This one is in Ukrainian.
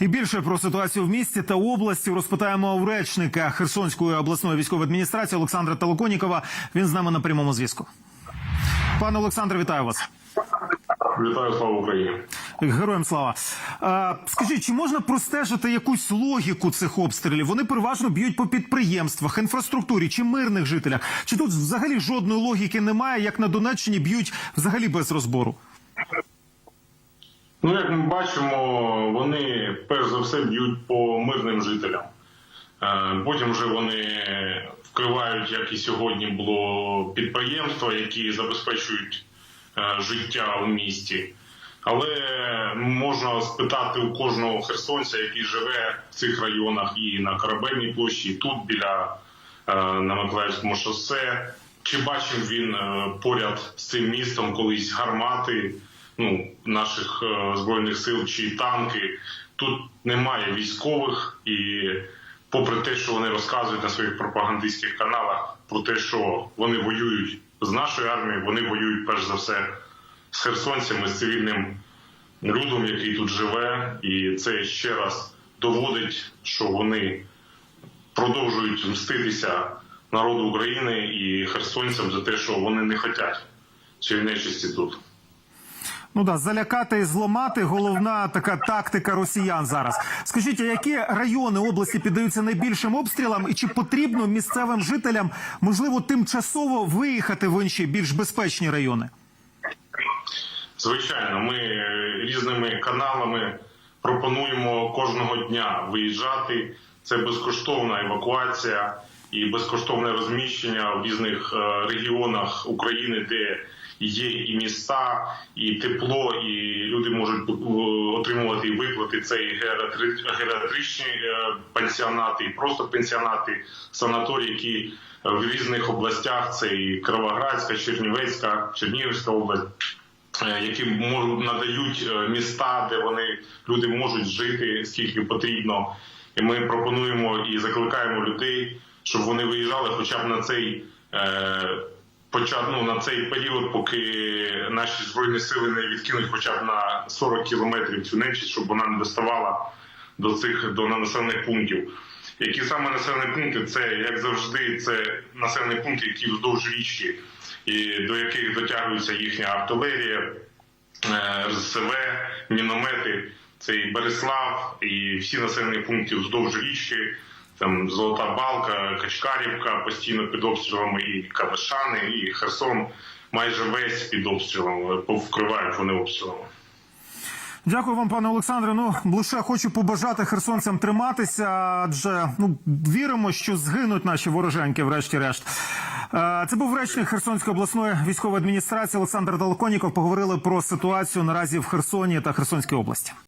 І більше про ситуацію в місті та області розпитаємо у речника Херсонської обласної військової адміністрації Олександра Толоконікова. Він з нами на прямому зв'язку. Пане Олександре, вітаю вас. Вітаю слава Україні. Героям слава. А, скажіть, чи можна простежити якусь логіку цих обстрілів? Вони переважно б'ють по підприємствах, інфраструктурі чи мирних жителях. Чи тут взагалі жодної логіки немає, як на Донеччині б'ють взагалі без розбору? Ну, як ми бачимо, вони перш за все б'ють по мирним жителям. Е, Потім вже вони вкривають, як і сьогодні було підприємства, які забезпечують е, життя у місті. Але можна спитати у кожного херсонця, який живе в цих районах і на Корабельній площі, і тут біля е, на Миколаївському шосе. Чи бачив він поряд з цим містом колись гармати ну, наших е, збройних сил чи танки? Тут немає військових, і попри те, що вони розказують на своїх пропагандистських каналах про те, що вони воюють з нашою армією, вони воюють перш за все з херсонцями, з цивільним людом, який тут живе, і це ще раз доводить, що вони продовжують мститися народу України і херсонцям за те, що вони не хочуть цієї нечисті тут. Ну да, залякати і зламати головна така тактика росіян зараз. Скажіть, які райони області піддаються найбільшим обстрілам, і чи потрібно місцевим жителям можливо тимчасово виїхати в інші більш безпечні райони? Звичайно, ми різними каналами пропонуємо кожного дня виїжджати. Це безкоштовна евакуація і безкоштовне розміщення в різних е, регіонах України, де є і міста, і тепло, і люди можуть е, отримувати виплати. Це і геріатричні е, пансіонати, і просто пенсіонати, санаторії, які в різних областях це і Кировоградська, Чернівецька, Чернігівська область. Е, які можуть надають міста, де вони люди можуть жити скільки потрібно. І ми пропонуємо і закликаємо людей, щоб вони виїжджали, хоча б на цей е, почат, ну, на цей період, поки наші збройні сили не відкинуть, хоча б на 40 кілометрів цю нечість, щоб вона не доставала до цих до населених пунктів. Які саме населені пункти, це як завжди, це населені пункти, які вздовж річки, і до яких дотягується їхня артилерія, е, РСВ, міномети. Це і Береслав, і всі населені пункти вздовж річки. Там Золота Балка, Качкарівка постійно під обстрілами, і Кавишани, і Херсон майже весь під обстрілами, повкривають вони обстрілами. Дякую вам, пане Олександре. Ну лише хочу побажати херсонцям триматися, адже ну віримо, що згинуть наші вороженьки, врешті-решт. Е, Це був речник Херсонської обласної військової адміністрації Олександр Толоконіков. Поговорили про ситуацію наразі в Херсоні та Херсонській області.